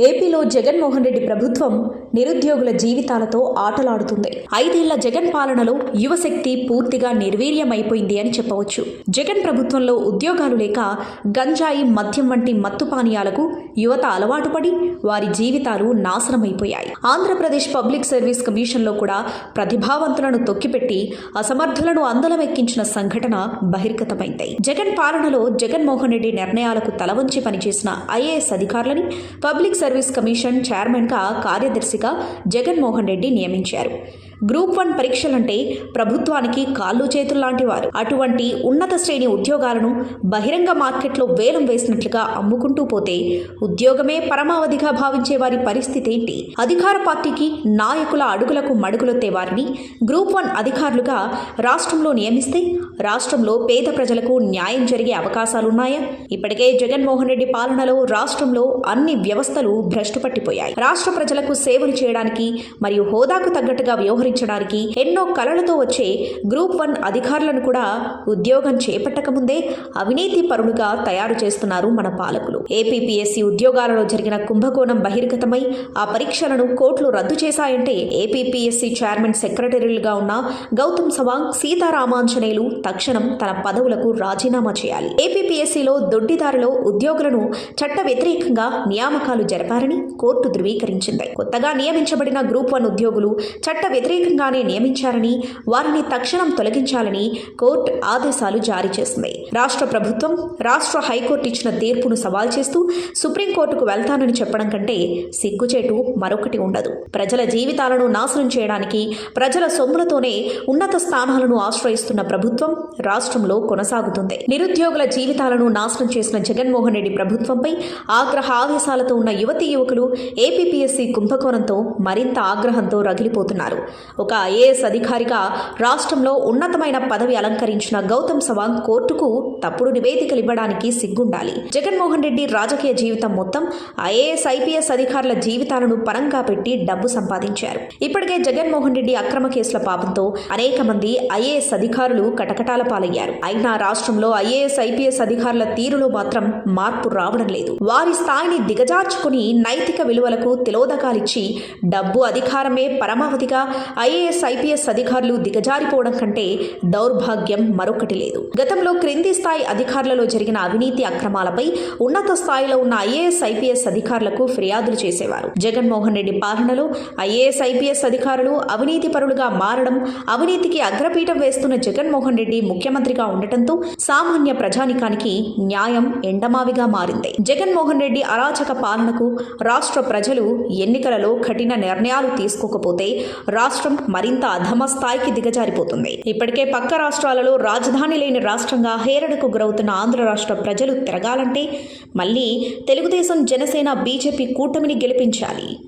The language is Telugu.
ఏపీలో జగన్మోహన్ రెడ్డి ప్రభుత్వం నిరుద్యోగుల జీవితాలతో ఆటలాడుతుంది. ఐదేళ్ళ జగన్ పాలనలో యువశక్తి పూర్తిగా నిర్వీర్యమైపోయింది అని చెప్పవచ్చు. జగన్ ప్రభుత్వంలో ఉద్యోగాలు లేక గంజాయి మద్యం వంటి మత్తు పానీయాలకు యువత అలవాటు పడి వారి జీవితాలు నాశనమైపోయాయి. ఆంధ్రప్రదేశ్ పబ్లిక్ సర్వీస్ కమిషన్లో కూడా ప్రతిభావంతులను తొక్కిపెట్టి అసమర్థులను అందలం ఎక్కించిన సంఘటన బహిర్గతమైంది. జగన్ పాలనలో జగన్మోహన్ రెడ్డి నిర్ణయాలకు తలవంచి పనిచేసిన ఐఏఎస్ అధికారులని పబ్లిక్ సర్వీస్ కమిషన్ చైర్మన్గా కార్యదర్శిగా జగన్మోహన్ రెడ్డి నియమించారు. గ్రూప్ వన్ పరీక్షలంటే ప్రభుత్వానికి కాళ్ళు చేతులు లాంటి వారు అటువంటి ఉన్నత శ్రేణి ఉద్యోగాలను బహిరంగ మార్కెట్లో వేలం వేసినట్లుగా అమ్ముకుంటూ పోతే ఉద్యోగమే పరమావధిగా భావించే వారి పరిస్థితి ఏంటి? అధికార పార్టీకి నాయకుల అడుగులకు మడుగులొత్తే వారిని గ్రూప్ వన్ అధికారులుగా రాష్ట్రంలో నియమిస్తే రాష్ట్రంలో పేద ప్రజలకు న్యాయం జరిగే అవకాశాలున్నాయా? ఇప్పటికే జగన్మోహన్ రెడ్డి పాలనలో రాష్ట్రంలో అన్ని వ్యవస్థలు భ్రష్టు పట్టిపోయాయి రాష్ట్ర ప్రజలకు సేవలు చేయడానికి మరియు హోదాకు తగ్గట్టుగా వ్యవహరించడానికి ఎన్నో కలలతో వచ్చే గ్రూప్ వన్ అధికారులను కూడా ఉద్యోగం చేపట్టకముందే అవినీతి పరులుగా తయారు చేస్తున్నారు మన పాలకులు. ఏపీపీఎస్సీ ఉద్యోగాలలో జరిగిన కుంభకోణం బహిర్గతమై ఆ పరీక్షలను కోట్లు రద్దు చేశాయంటే ఏపీపీఎస్సీ చైర్మన్ సెక్రటరీలుగా ఉన్న గౌతమ్ సవాంగ్ సీతారామాంజనేయులు తక్షణం తన పదవులకు రాజీనామా చేయాలి. ఏపీపీఎస్సీలో దొడ్డిదారిలో ఉద్యోగులను చట్ట వ్యతిరేకంగా నియామకాలు జరపారని కోర్టు ధృవీకరించింది. కొత్తగా నియమించబడిన గ్రూప్ వన్ ఉద్యోగులు చట్ట వ్యతిరేకంగానే నియమించారని వారిని తక్షణం తొలగించాలని కోర్టు ఆదేశాలు జారీ చేసింది. రాష్ట్ర ప్రభుత్వం రాష్ట్ర హైకోర్టు ఇచ్చిన తీర్పును సవాల్ చేస్తూ సుప్రీంకోర్టుకు వెళ్తానని చెప్పడం కంటే సిగ్గుచేటు మరొకటి ఉండదు. ప్రజల జీవితాలను నాశనం చేయడానికి ప్రజల సొమ్ములతోనే ఉన్నత స్థానాలను ఆశ్రయిస్తున్న ప్రభుత్వం రాష్ట్రంలో కొనసాగుతుంది. నిరుద్యోగుల జీవితాలను నాశనం చేసిన జగన్మోహన్ రెడ్డి ప్రభుత్వంపై ఆగ్రహ ఆవేశాలతో ఉన్న యువత యువతీ యువకులు ఏపీపీఎస్సీ కుంభకోణంతో మరింత ఆగ్రహంతో రగిలిపోతున్నారు. ఒక ఐఏఎస్ అధికారిగా రాష్ట్రంలో ఉన్నతమైన పదవి అలంకరించిన గౌతమ్ సవాంగ్ కోర్టుకు తప్పుడు నివేదికలు ఇవ్వడానికి సిగ్గుండాలి. జగన్మోహన్ రెడ్డి రాజకీయ జీవితం మొత్తం ఐఏఎస్ ఐపీఎస్ అధికారుల జీవితాలను పరంగా పెట్టి డబ్బు సంపాదించారు. ఇప్పటికే జగన్మోహన్ రెడ్డి అక్రమ కేసుల పాపంతో అనేక మంది ఐఏఎస్ అధికారులు కటకటాల పాలయ్యారు. అయినా రాష్ట్రంలో ఐఏఎస్ ఐపీఎస్ అధికారుల తీరులో మాత్రం మార్పు రావడం లేదు. వారి స్థాయిని దిగజార్చుకుని నైతిక విలువలకు తిలోదకాలిచ్చి డబ్బు అధికారమే పరమావధిగా ఐఏఎస్ ఐపీఎస్ అధికారులు దిగజారిపోవడం కంటే దౌర్భాగ్యం మరొకటి లేదు. గతంలో క్రింది స్థాయి అధికారులలో జరిగిన అవినీతి అక్రమాలపై ఉన్నత స్థాయిలో ఉన్న ఐఏఎస్ ఐపీఎస్ అధికారులకు ఫిర్యాదులు చేసేవారు. జగన్మోహన్ రెడ్డి పాలనలో ఐఏఎస్ ఐపీఎస్ అధికారులు అవినీతి పరులుగా మారడం అవినీతికి అగ్రపీఠం వేస్తున్న జగన్మోహన్ రెడ్డి ముఖ్యమంత్రిగా ఉండటంతో సామాన్య ప్రజానికానికి న్యాయం ఎండమావిగా మారింది. జగన్మోహన్ రెడ్డి అరాచక పాలనకు రాష్ట్ర ప్రజలు ఎన్నికలలో కఠిన నిర్ణయాలు తీసుకోకపోతే రాష్ట్రం మరింత అధమ స్థాయికి దిగజారిపోతుంది. ఇప్పటికే పక్క రాష్ట్రాలలో రాజధాని లేని రాష్ట్రంగా హేరడకు గురవుతున్న ఆంధ్ర రాష్ట్ర ప్రజలు తిరగాలంటే మళ్ళీ తెలుగుదేశం జనసేన బీజేపీ కూటమిని గెలిపించాలి.